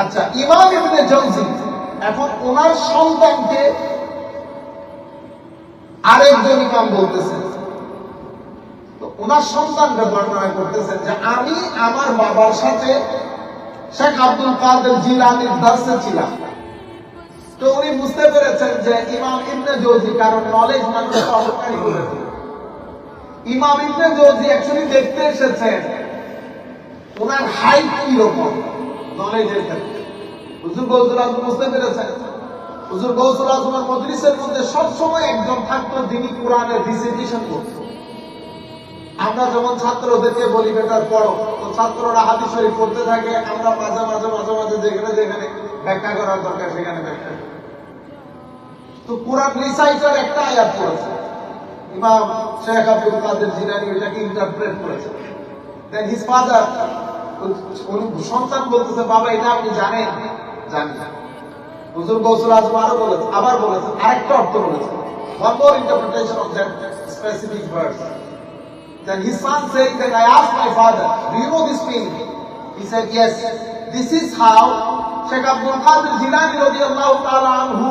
আচ্ছা ইমাম ইবনে জৌজি, এখন ওনার সন্তানকে আরেকজন ইমাম বলতেছেন ওনার সন্তানকে বর্ণনা করতেছেন যে আমি আমার বাবার সাথে শেখ আব্দুল কাদের জিলানির দাসে ছিলাম। তো উনি বুঝতে পেরেছেন যে ইমাম ইবনে জৌজি কারণ নলেজ মানুষকে অহংকারী করে। তোলে। ইমাম ইবনে জৌজি অ্যাকচুয়ালি দেখতে এসেছেন, ওনার হাইট কি রকম আমরা যেমন ছাত্রদেরকে বলি বেটার পড়ো। তো ছাত্ররা হাদিস শরীফ পড়তে থাকে। আমরা মাঝে মাঝে মাঝে মাঝে যেখানে যেখানে ব্যাখ্যা করার দরকার, সেখানে ব্যাখ্যা তো কোরআন রিসাইটার একটা আয়াত পড়েছে। ইমাম শেখ আব্দুল কাদের জিলানি এটাকে ইন্টারপ্রেট করেছে। দেন হিজ ফাদার সন্তান বলতেছে বাবা এটা আপনি জানেন জানি হুজুর গৌসুল আজম আরও বলেছে আবার বলেছে আরেকটা অর্থ বলেছে one more interpretation of that specific verse Then his son said that I asked my father, do you know this meaning? He said, yes. This is how Sheikh Abdul Qadir Jilani radiallahu ta'ala anhu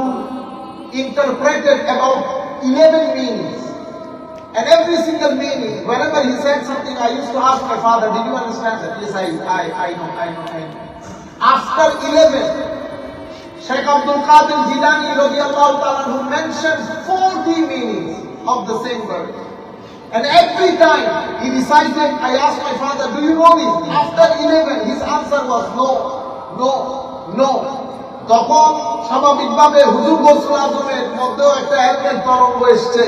interpreted about 11 meanings. And every single meaning, whenever he said something, I used to ask my father, did you understand that? Yes, I, I, I know, I know, I know. After 11, Sheikh Abdul Qadir Jilani anhu mentions 40 meanings of the same word. And every time he recited, I asked my father, do you know this? After 11, his answer was no, no, no. তখন স্বাভাবিকভাবে হুজুর গোসল আজমের মধ্যেও একটা এলমের তরঙ্গ এসছে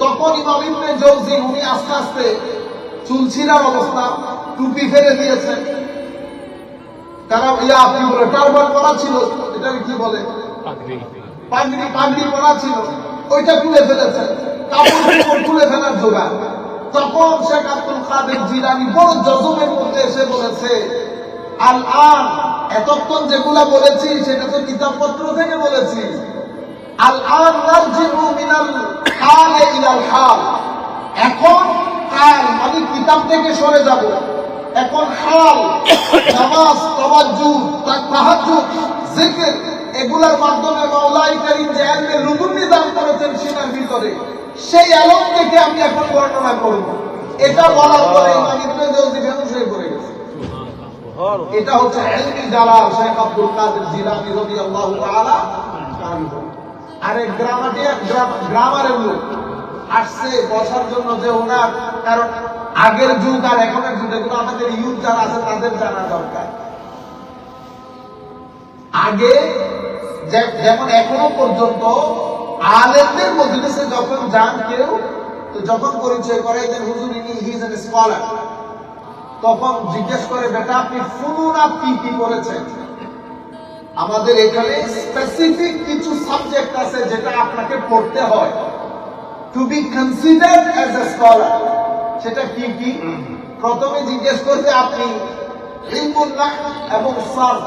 তখন ইমাম ইবনে জৌজি উনি আস্তে আস্তে চুল ছিঁড়ার অবস্থা টুপি ফেলে দিয়েছেন। তারা ইয়া আপনি বলে টার্বান করা ছিল এটা কি বলে? পাগড়ি। পাগড়ি পরা ছিল। ওইটা তুলে ফেলেছেন। কাপড় তুলে ফেলার জোগাড়। তখন শেখ আব্দুল কাদের জিলানি বড় জজমের মধ্যে এসে বলেছে আল আন এতক্ষণ যেগুলা বলেছি সেটা তো কিতাবপত্র থেকে বলেছি। আল আন নারজিউ মিনাল হালে ইলাল এখন কাল মানে কিতাব থেকে সরে যাব। এখন হাল নামাজ তাওয়াজ্জু তাহাজ্জুদ জিকির এগুলার মাধ্যমে মাওলাই করিম যে এলমে রুকুন নিদান করেছেন সিনার ভিতরে। সেই আলম থেকে আমি এখন বর্ণনা করব। এটা বলার পরে ইমাম ইবনে জৌজি বেহুশ হয়ে পড়ে গেছে। এটা হচ্ছে ইলমি জালাল শেখ আব্দুল কাদের জিলানী রাদিয়াল্লাহু তাআলা আরে গ্রামাটিয়া গ্রামারের লোক। আসছে, বসার জন্য যে ওনার, কারণ আগের যুগ আর এখনের যুগ, এগুলো আমাদের ইউথ যারা আছে, তাদের জানা দরকার। আগে যেমন এখনও পর্যন্ত আলেমদের মজলিসে যখন যান কেউ, তো যখন পরিচয় করে দেন হুজুর ইনি স্কলার তখন জিজ্ঞেস করে, বেটা, আপনি ফুনুন আপনি কি করেছেন? আমাদের এখানে স্পেসিফিক কিছু সাবজেক্ট আছে যেটা আপনাকে পড়তে হয়। To be considered as a scholar সেটা কি কি? প্রথমে জিজ্ঞেস করবে আপনি এবং সার্ফ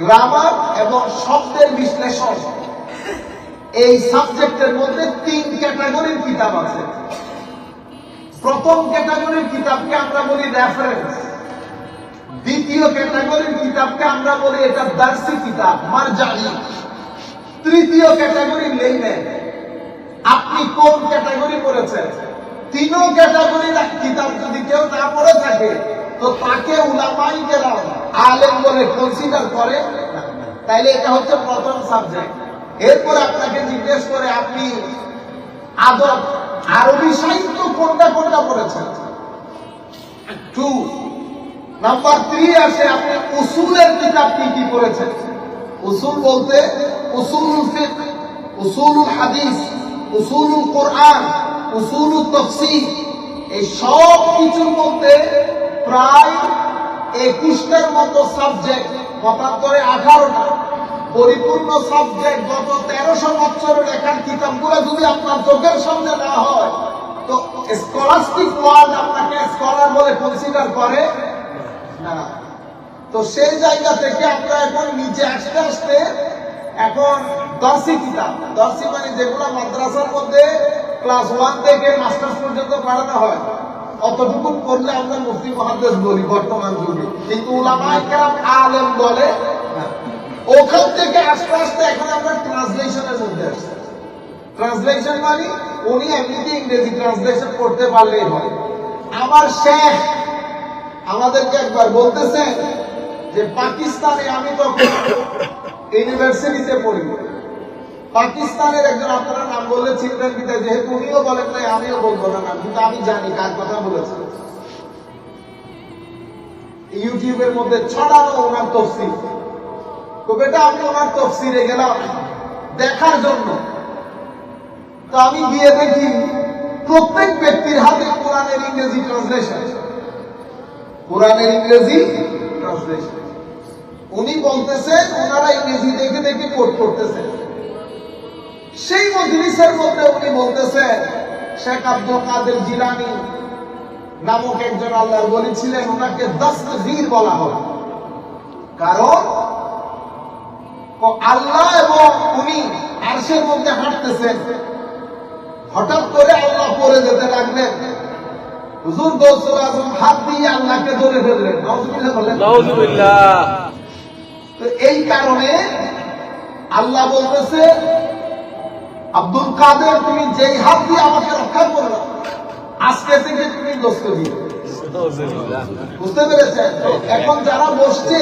গ্রামার এবং শব্দের বিশ্লেষণ। এই সাবজেক্টের মধ্যে তিন ক্যাটাগরির কিতাব আছে। প্রথম ক্যাটাগরির কিতাবকে আমরা বলি রেফারেন্স দ্বিতীয় ক্যাটাগরির কিতাবকে আমরা বলি এটা দার্সি কিতাব মারজানি তৃতীয় ক্যাটাগরি লেইমেন আপনি কোন ক্যাটাগরি পড়েছেন? তিনও ক্যাটাগরির কিতাব যদি কেউ না পড়ে থাকে, তো তাকে উলামাই গেলাম আলেম বলে কনসিডার করে। তাইলে এটা হচ্ছে প্রথম সাবজেক্ট এরপর আপনাকে জিজ্ঞেস করে, আপনি আদব, আরবি সাহিত্য কোনটা কোনটা পড়েছেন? টু নাম্বার থ্রি আসে আপনি উসুলের কিতাব কি কি পড়েছেন? উসুল বলতে উসুলুল ফিক, উসুলুল হাদিস, উসুলুল কোরআন, উসুলুল তফসির এই সব কিছুর মধ্যে প্রায় একুশটার মতো সাবজেক্ট মতান্তরে আঠারোটা। পরিপূর্ণ সাবজেক্ট গত তেরোশো বছরের লেখার কিতাবগুলো যদি আপনার চোখের সামনে না হয়, তো স্কলাস্টিক ওয়ার্ড আপনাকে স্কলার বলে কনসিডার করে তো সেই জায়গা থেকে আমরা এখন নিচে আসতে আসতে এখন দর্শি কিতাব। দর্শি মানে যেগুলো মাদ্রাসার মধ্যে ক্লাস ওয়ান থেকে মাস্টার্স পর্যন্ত পড়ানো হয়, অতটুকু করলে আমরা মুফতি মহাদেশ বলি বর্তমান যুগে। কিন্তু আলেম বলে ওখান থেকে আস্তে আস্তে এখন আমরা ট্রান্সলেশনের মধ্যে আসছি। ট্রান্সলেশন মানে উনি এমনিতে ইংরেজি ট্রান্সলেশন করতে পারলেই হয়। আমার শেখ আমাদেরকে একবার বলতেছেন যে পাকিস্তানে আমি তখন ইউনিভার্সিটিতে পড়ি, পাকিস্তানের একজন আপনারা নাম বললে চিনবেন কিনা যেহেতু উনিও বলেন নাই, আমিও বলব না নাম কিন্তু আমি জানি কার কথা বলেছে। ইউটিউবের মধ্যে ছড়ানো ওনার তফসিল। তো বেটা, আমি ওনার তফসিলে গেলাম দেখার জন্য। তো আমি গিয়ে দেখি প্রত্যেক ব্যক্তির হাতে কোরআনের ইংরেজি ট্রান্সলেশন কোরআনের ইংরেজি উনি বলতেছেন ওনারা ইংরেজি দেখে দেখে কোট করতেছেন সেই মজলিসের মধ্যে উনি বলতেছেন শেখ আব্দুল কাদের জিলানি নামক একজন আল্লাহর বলি ছিলেন, ওনাকে দস্তগীর বলা হয়। কারণ আল্লাহ এবং উনি আরশের মধ্যে হাঁটতেছেন। হঠাৎ করে আল্লাহ পড়ে যেতে লাগলেন। হুজুর গৌসুল আজম হাত দিয়ে আল্লাহকে ধরে ফেললেন বললেন। তো এই কারণে আল্লাহ বলতেছে আব্দুল কাদের তুমি যেই হাত দিয়ে আমাকে রক্ষা করল আজকে থেকে তুমি দোস্ত দিও বুঝতে পেরেছেন? এখন যারা বসছে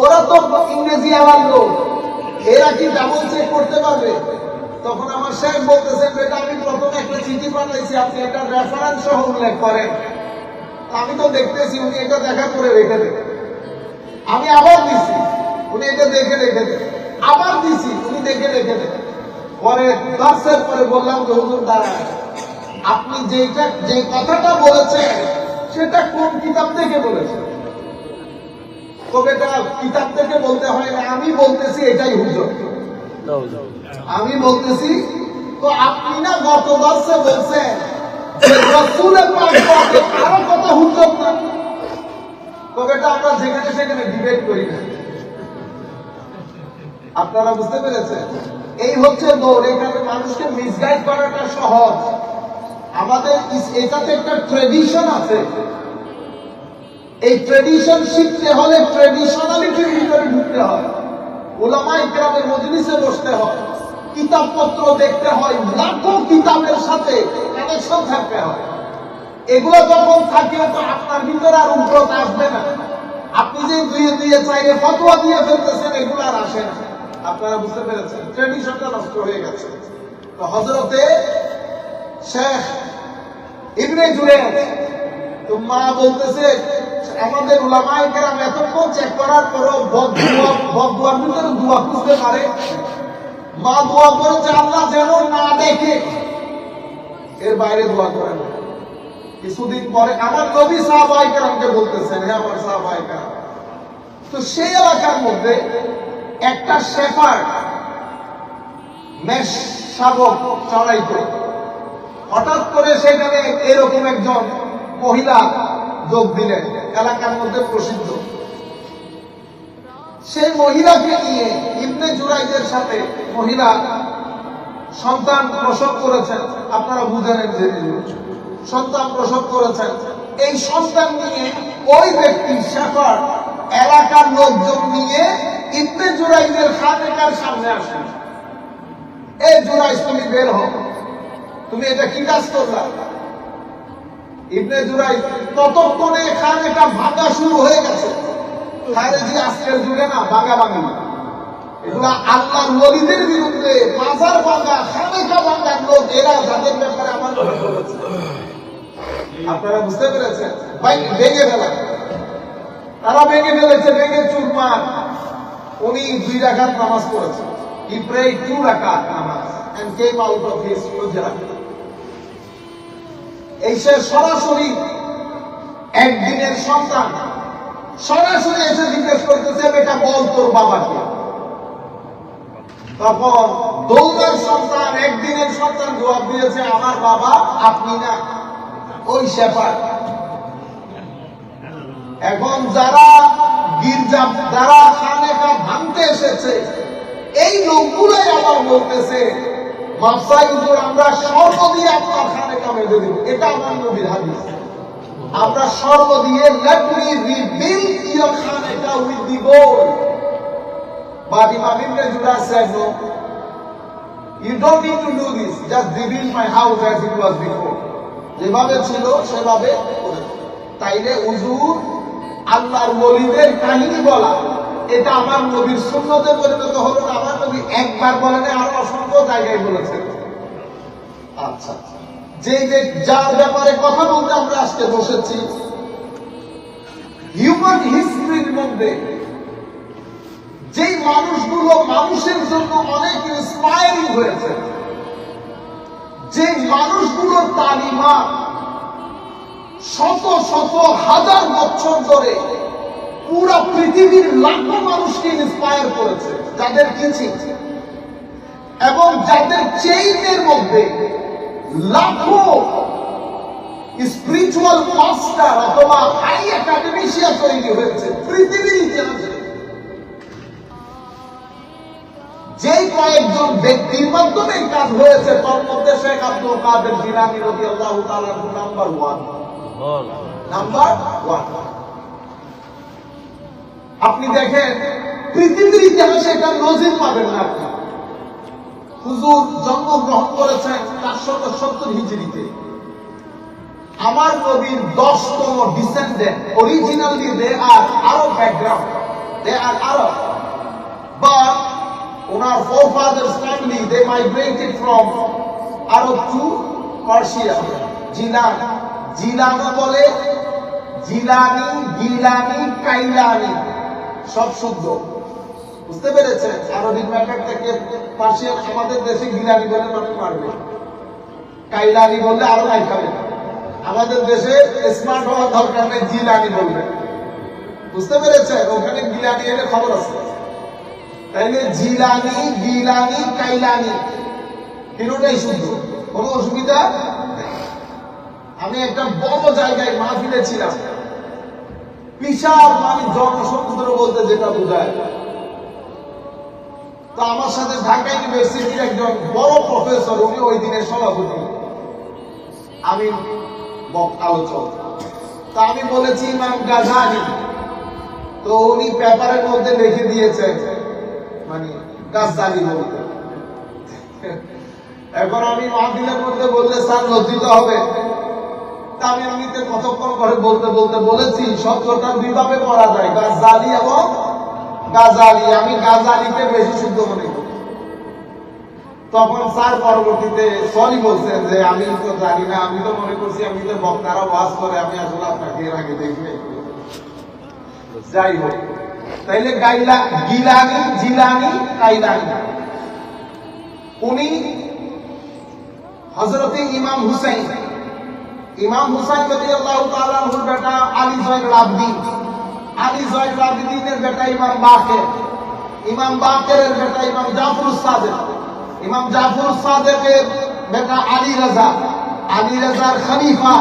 ওরা তো ইংরেজি আমার লোক। এরা কি ডাবল চেক করতে পারবে? তখন আমার সাহেব বলতেছেন বেটা, আমি প্রথমে একটা চিঠি পাঠাইছি, আপনি এটা রেফারেন্স সহ উল্লেখ করেন। আমি তো দেখতেছি, উনি এটা দেখা করে রেখে দেন। আমি আবার দিছি, উনি এটা দেখে রেখে দেন। আবার দিছি, উনি দেখে রেখে দেন। পরে ক্লাসের পরে বললাম যে, হুজুর, দাঁড়ান। আপনি যেটা যে কথাটা বলেছেন, সেটা কোন কিতাব থেকে বলেছেন? তবে এটা কিতাব থেকে বলতে হয়, আমি বলতেছি এটাই হুজুর। আমি বলতেছি, তো আপনি না গত বর্ষে বলছেন আমাদের এটাতে একটা ট্রেডিশন আছে। এই ট্রেডিশন শিখতে হলে ট্রেডিশনালিটির ভিতরে ঢুকতে হয়। ওলামা ইকরামের মজলিসে বসতে হয়। কিতাবপত্র দেখতে হয়, লাখো কিতাবের সাথে কানেকশন থাকতে হয়। এগুলো যখন থাকে, তো আপনার ভিতরে আর উগ্রতা আসবে না। আপনি যে দুয়ে দুয়ে চাইলে ফতোয়া দিয়ে ফেলতেছেন, এগুলো আর আসে না। আপনারা বুঝতে পেরেছেন? ট্রেডিশনটা নষ্ট হয়ে গেছে। তো হজরতে শেখ ইবনে জুরেজ তো মা বলতেছে, আমাদের উলামায়ে কেরাম এতক্ষণ চেক করার পরও বদদুয়া বদদুয়ার ভিতরে দোয়া খুঁজতে পারে। মা দোয়া করেছে আল্লাহ যেন না দেখে। এর বাইরে দোয়া করেন না। কিছুদিন পরে আমার নবী সাহাবাই কেরামকে বলতেছেন হ্যাঁ আমার সাহাবাই কেরাম তো সেই এলাকার মধ্যে একটা শেফার্ড মেষ শাবক চড়াইতো হঠাৎ করে সেখানে এরকম একজন মহিলা যোগ দিলেন, এলাকার মধ্যে প্রসিদ্ধ। সেই মহিলাকে নিয়ে ইবনে জুরাইদের সাথে মহিলা সন্তান প্রসব করেছেন। আপনারা বুঝেন যে সন্তান প্রসব করেছেন। এই সন্তান নিয়ে ওই ব্যক্তি শেফার এলাকার লোকজন নিয়ে ইবনে জুরাইদের খানেকার সামনে আসেন। এই জুরাইজ তুমি বের হও। তুমি এটা কি কাজ করলা? ইবনে জুরাই ততক্ষণে খান এটা ভাঙা শুরু হয়ে গেছে। তারা ভেঙে ফেলেছে, ভেঙে চুরমার। উনি দুই রাকাত নামাজ পড়েছে। নামাজ। এই সে সরাসরি একদিনের সন্তান। সরাসরি এসে জিজ্ঞেস করতেছে, বেটা, বল তোর বাবাকে। তখন দৌড়ের সন্তান, একদিনের সন্তান জবাব দিয়েছে, আমার বাবা আপনি না, ওই শেফার। এখন যারা গির্জা, যারা খানেকা ভাঙতে এসেছে, এই লোকগুলোই আবার বলতেছে মাসাই হুজুর আমরা স্বর্ণ দিয়ে আপনার খানেকা একটা মেরে দিব। এটা আমার নবীর হাদিস। আমরা শর্ত দিয়ে let me rebuild your খানেটা with the gold but if আমি জুরা said no you don't need to do this just rebuild my house as it was before যেভাবে ছিল, সেভাবে তাইলে উজুর আল্লাহর মলিদের কাহিনী বলা। এটা আমার নবীর সুন্নতে পরিণত হলো আমার নবী একবার বলেনি, আরও অসংখ্য জায়গায় বলেছেন। আচ্ছা আচ্ছা। যে যার ব্যাপারে কথা বলতে আমরা আজকে বসেছি হিউম্যান হিস্ট্রির মধ্যে যেই মানুষগুলো মানুষের জন্য অনেক ইন্সপায়ারিং হয়েছে যে মানুষগুলোর তালিমা শত শত হাজার বছর ধরে পুরো পৃথিবীর লাখো মানুষকে ইন্সপায়ার করেছে, যাদের কিছু। এবং যাদের চেইনের মধ্যে লাখো স্পিরিচুয়াল মাস্টার অথবা হাই একাডেমিশিয়া তৈরি হয়েছে, পৃথিবীর ইতিহাসে। যে কয়েকজন ব্যক্তির মাধ্যমে কাজ হয়েছে, তার মধ্যে শেখ আব্দুল কাদের জিলানি রাদিয়াল্লাহু তাআলা নাম্বার ওয়ান নাম্বার ওয়ান আপনি দেখেন, পৃথিবীর ইতিহাসে এটা নজির পাবেন না আপনি। হুজুর জন্মগ্রহণ করেছেন চারশত সত্তর হিজড়িতে। আমার নবীর দশতম descendant originally they are Arab background they are Arab but owner forefathers family, they migrated from Arab to Persia Jilan জিলানো বলে, জিলানি, গিলানি, কাইলানি, সব শুদ্ধ। বুঝতে পেরেছেন? আরবিক ম্যাটার থেকে পার্সিয়ান আমাদের দেশে গিলানি বলে মানুষ মারবে। কাইলানি বললে আরও নাই খাবে। আমাদের দেশে স্মার্ট হওয়ার দরকার নেই জিলানি বলবে। বুঝতে পেরেছেন? ওখানে গিলানি এলে খবর আছে। তাইলে জিলানি গিলানি কাইলানি তিনটাই শুদ্ধ। কোনো অসুবিধা আমি একটা বড় জায়গায় মাহফিলে ছিলাম। বিশাল মানে জনসমুদ্র বলতে যেটা বোঝায়। তো আমার সাথে ঢাকা ইউনিভার্সিটির একজন বড় প্রফেসর উনি ওই দিনের সভাপতি। আমি আলোচক। তা আমি বলেছি, ইমাম গাজানি। তো উনি পেপারের মধ্যে লিখে দিয়েছেন মানে গাছদানি বলতে। এখন আমি মাহফিলের মধ্যে বললে, স্যার লজ্জিত হবে। তা আমি এমনিতে কতক্ষণ করে বলতে বলতে বলেছি শব্দটা দুইভাবে করা যায়। গাছদালি এবং গাজালি, আমি গাজালিতে বেশি শুদ্ধ মনে করি। তখন স্যার পরবর্তীতে সরি বলছেন যে, আমি তো জানি না, আমি তো মনে করছি, আমি তো বক্তারা ওয়াজ করে, আমি আসলে আপনাকে এর আগে দেখি নাই। যাই হোক, তাইলে গাইলা, গিলানি, জিলানি, কাইলানি। উনি হজরতে ইমাম হুসাইন। ইমাম হুসাইন রাদিয়াল্লাহু তাআলা বেটা আলী জয়নুল আবদিন আলী জয়নুল আবদিনের বেটা ইমাম বাকের ইমাম বাকেরের বেটা ইমাম জাফর সাদেক। ইমাম জাফর সাদেকের বেটা আলী রাজা, আলী রাজার খলিফা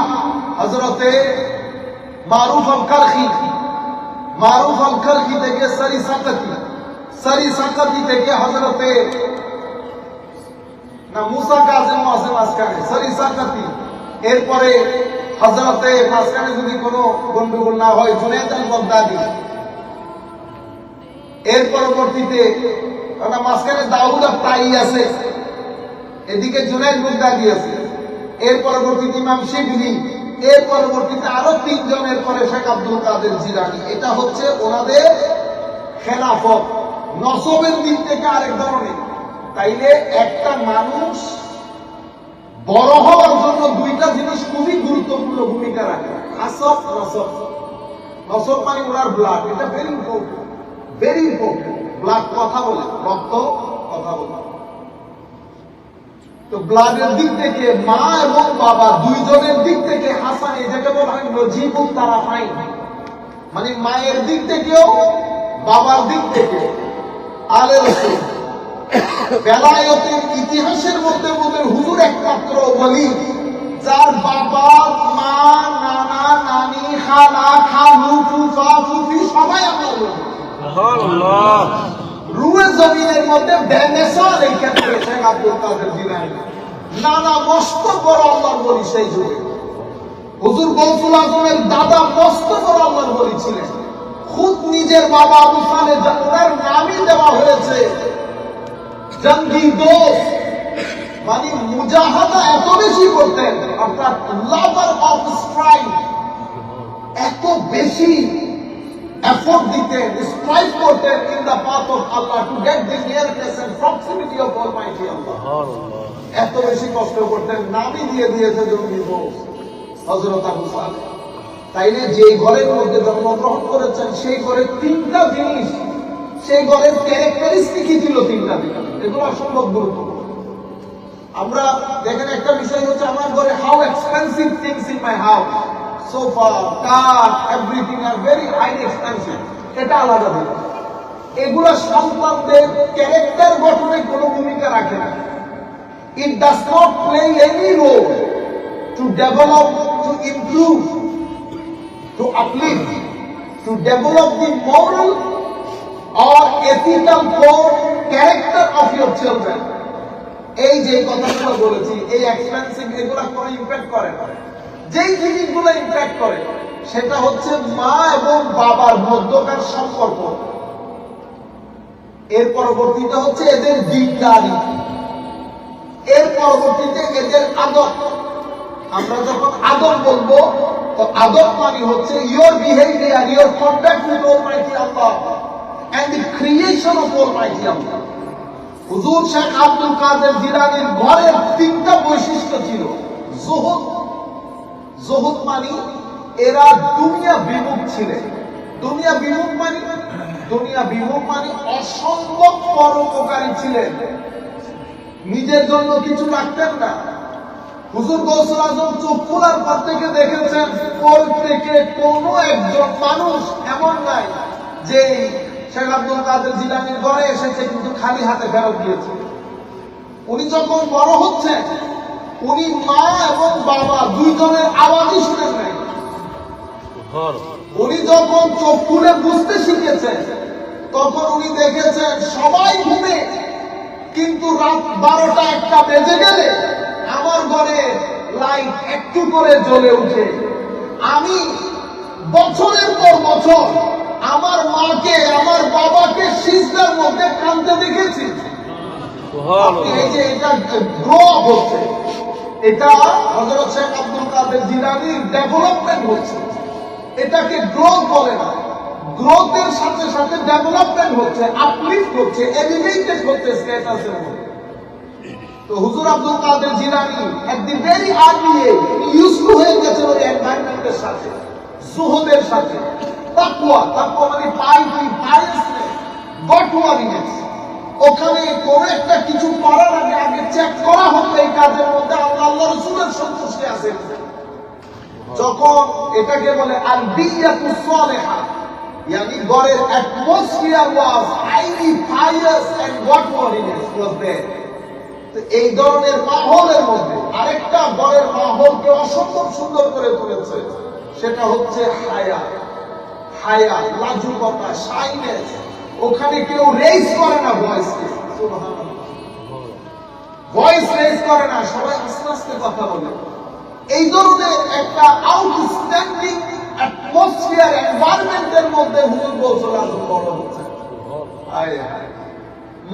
হজরতে মারুফ আল কারখি মারুফ আল কারখি থেকে সরি সাকাতি সরি সাকাতি থেকে হজরতে না মুসা কাজেম আছে মাঝখানে সরি সাকাতি। এরপরে হজরতে মাঝখানে যদি কোনো গন্ডগোল না হয় জুনেদ আল বগদাদি। এর পরবর্তীতে মাঝখানে দাউদ আর তাই আছে, এদিকে জুনাইদ বগদাদি আছে। এর পরবর্তীতে ইমাম শিবলি, এর পরবর্তীতে আরও তিনজনের পরে শেখ আব্দুল কাদের জিলানি। এটা হচ্ছে ওনাদের খেলাফত। নসবের দিক থেকে আরেক ধরনের। তাইলে একটা মানুষ বড় হওয়ার জন্য দুইটা জিনিস খুবই গুরুত্বপূর্ণ ভূমিকা রাখে। আসব নসব নসব মানে ওনার ব্লাড এটা very important very important blood কথা বলে, রক্ত কথা বলে। তো ব্লাডের দিক থেকে মা এবং বাবা দুইজনের দিক থেকে হাসান এটাকে বলা হয় নজিবুল তারা পাই মানে মায়ের দিক থেকেও, বাবার দিক থেকে আলে রসুল বেলায়তের ইতিহাসের মধ্যে বলতে হুজুর একমাত্র বলি যার বাবা মা নানা নানি খালা খালু ফুফা ফুফি সবাই আমরা রুয়ে জমিনের মধ্যে ক্ষেত্রে শেখ আব্দুল কাদের নানা মস্ত বড় আল্লাহর বলি সেই যুগে। হুজুর গৌসুল আজমের দাদা মস্ত বড় আল্লাহর বলি ছিলেন। খুদ নিজের বাবা আবু সালে ওনার নামই জঙ্গি দোষ। মানে মুজাহাদা এত বেশি করতেন অর্থাৎ লাভার অফ স্ট্রাইক এত বেশি দিতেন স্ট্রাইক করতেন in the path of Allah to get the nearness and proximity of almighty Allah এত বেশি কষ্ট করতেন নামই দিয়ে দিয়েছে জঙ্গি দোষ হজরত আবু সালেহ তাইলে যে ঘরের মধ্যে জন্মগ্রহণ করেছেন সেই ঘরে তিনটা জিনিস সেই ঘরের ক্যারেক্টারিস্টিকই ছিল তিনটা জিনিস। এগুলো অসম্ভব গুরুত্বপূর্ণ। আমরা দেখেন একটা বিষয় হচ্ছে আমার ঘরে how expensive things in my house sofa car everything R very high expensive এটা আলাদা দিক এগুলো সন্তানদের ক্যারেক্টার গঠনে কোনো ভূমিকা রাখে না। It does not play any role to develop, to improve, to uplift, to develop the moral or ethical core character of your children. এই যে কথাগুলো বলেছি, এই এক্সপেন্সিভ এগুলো কোনো ইম্প্যাক্ট করে না। যেই জিনিসগুলো ইম্প্যাক্ট করে, সেটা হচ্ছে মা এবং বাবার মধ্যকার সম্পর্ক। এর পরবর্তীতে হচ্ছে এদের দিনদারি এর পরবর্তীতে এদের আদব আমরা যখন আদব বলব, তো আদব মানে হচ্ছে your behaviour your contact with almighty Allah and the creation of almighty Allah হুজুর শেখ আব্দুল কাদের জিলানির ঘরের তিনটা বৈশিষ্ট্য ছিল। জোহদ। জোহদ মানে এরা দুনিয়া বিমুখ ছিলেন দুনিয়া বিমুখ মানে? দুনিয়া বিমুখ মানে অসম্ভব পরোপকারী ছিলেন। নিজের জন্য কিছু রাখতেন না। হুজুর গৌসুল আজম চোখ খোলার পর থেকে দেখেছেন প্রত্যেকে কোনো একজন মানুষ এমন নাই যে শেখ আব্দুল কাদের জিলানির ঘরে এসেছে কিন্তু খালি হাতে ফেরত দিয়েছে উনি যখন বড় হচ্ছেন উনি মা এবং বাবা দুইজনের আওয়াজই শুনেন নাই উনি যখন চোখ খুলে বুঝতে শিখেছেন তখন উনি দেখেছেন সবাই ঘুমে কিন্তু রাত বারোটা একটা বেজে গেলে আমার ঘরে লাইট একটু করে জ্বলে উঠে। আমি বছরের পর বছর আমার মাকে আমার বাবাকে সিজদার মধ্যে কাঁদতে দেখেছি। এই যে এটা গ্রো হচ্ছে এটা হজরত শেখ আব্দুল কাদের জিলানির ডেভেলপমেন্ট হচ্ছে। এটাকে গ্রোথ বলে না গ্রোথের সাথে সাথে ডেভেলপমেন্ট হচ্ছে আপলিফট হচ্ছে এলিভেটেড হচ্ছে স্ট্যাটাসের মধ্যে। তো হুজুর Abdul Qadir Jilani at the very early age use to হয়ে গেছে ওই এনভায়রনমেন্টের সাথে সুহদের সাথে। মানে পাইটি পায়াসনেস গটওয়ারিনেস ওখানে কোন একটা কিছু করার আগে আগে চেক করা হতো এই কাজের মধ্যে আল্লাহ আল্লাহ রসুলের সন্তুষ্টি আছে। যখন এটাকে বলে বিয়াতু সালেহা, ইয়ানি গড়ের atmosphere was highly and godwariness was there এই ধরনের মাহলের মধ্যে আরেকটা গড়ের মাহলকে অসম্ভব সুন্দর করে তুলেছে, সেটা হচ্ছে হায়া হায়া লাজুকতা ওখানে কেউ রেজ করে না ভয়েসকে ভয়েস রেজ করে না, সবাই আস্তে আস্তে কথা বলে। এই ধরনের একটা আউটস্ট্যান্ডিং অ্যাটমসফিয়ার এনভায়রনমেন্টের মধ্যে হুজুর বড় হচ্ছে।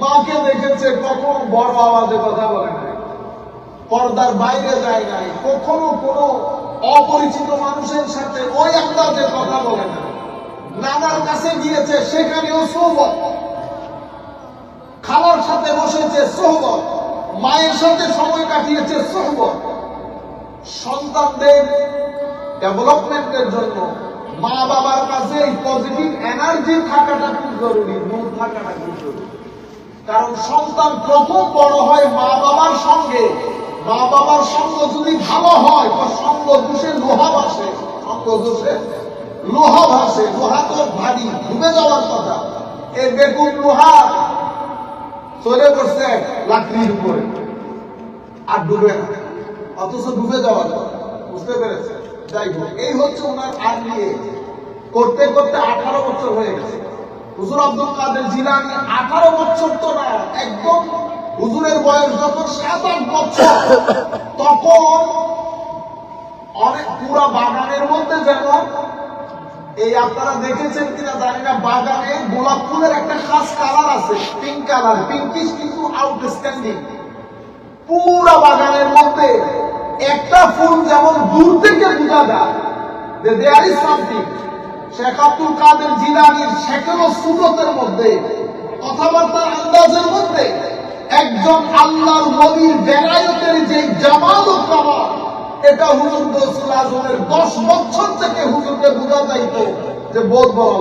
মাকে দেখেছে, কখনো বড় আওয়াজে কথা বলে নাই। পর্দার বাইরে যায় নাই। কখনো কোনো অপরিচিত মানুষের সাথে ওই আন্দাজে কথা বলে না নানার কাছে গিয়েছে, সেখানেও সোহবত খালার সাথে বসেছে সোহবত মায়ের সাথে সময় কাটিয়েছে সোহবত সন্তানদের ডেভেলপমেন্টের জন্য মা বাবার কাছে এই পজিটিভ এনার্জি থাকাটা খুব জরুরি মূল থাকাটা খুব জরুরি। কারণ সন্তান প্রথম বড় হয় মা বাবার সঙ্গে মা বাবার সঙ্গ যদি ভালো হয় তো সঙ্গ দোষে লোহা ভাসে সঙ্গ দোষে লোহা ভাসে, লোহা তো ভারী, ডুবে যাওয়ার কথা। এই বেগুন লোহা চলে পড়ছে লাকড়ির উপরে আর ডুবে না। অথচ ডুবে যাওয়ার কথা। বুঝতে পেরেছে যাই হোক, এই হচ্ছে ওনার আর নিয়ে করতে করতে আঠারো বছর হয়ে গেছে। হুজুর আব্দুল কাদের জিলানি আঠারো বছর তো না, একদম হুজুরের বয়স যখন সাত, আট বছর, তখন অনেক পুরা বাগানের মধ্যে যেন এই আপনারা দেখেছেন কিনা জানি না, বাগানে গোলাপ ফুলের একটা খাস কালার আছে পিঙ্ক কালার পিঙ্কিশ কিন্তু আউটস্ট্যান্ডিং পুরা বাগানের মধ্যে একটা ফুল যেমন দূর থেকে বোঝা যায়, যে there is something Sheikh Abdul Qadir জিলানির শেখেরও সুরতের মধ্যে কথাবার্তার আন্দাজের মধ্যে, একজন আল্লাহর নবীর বেলায়তের যে জামাল কামাল এটা হুজুর আজমের দশ বছর থেকে হুজুরকে বোঝা যাইতো যে বোধ বল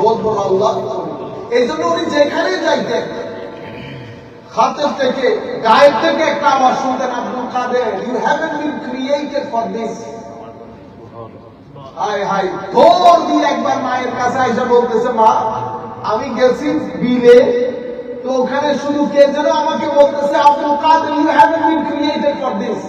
বোধ আল্লাহ এই জন্য উনি যাইতেন হাতের থেকে, গায়ের থেকে একটা শুনতেন Abdul Qadir you been created for this দিয়ে একবার মায়ের কাছে এসে বলতেছে, মা, আমি গেছি বিলে, তো ওখানে শুধু কে যেন আমাকে বলতেছে, Abdul Qadir you have been created for this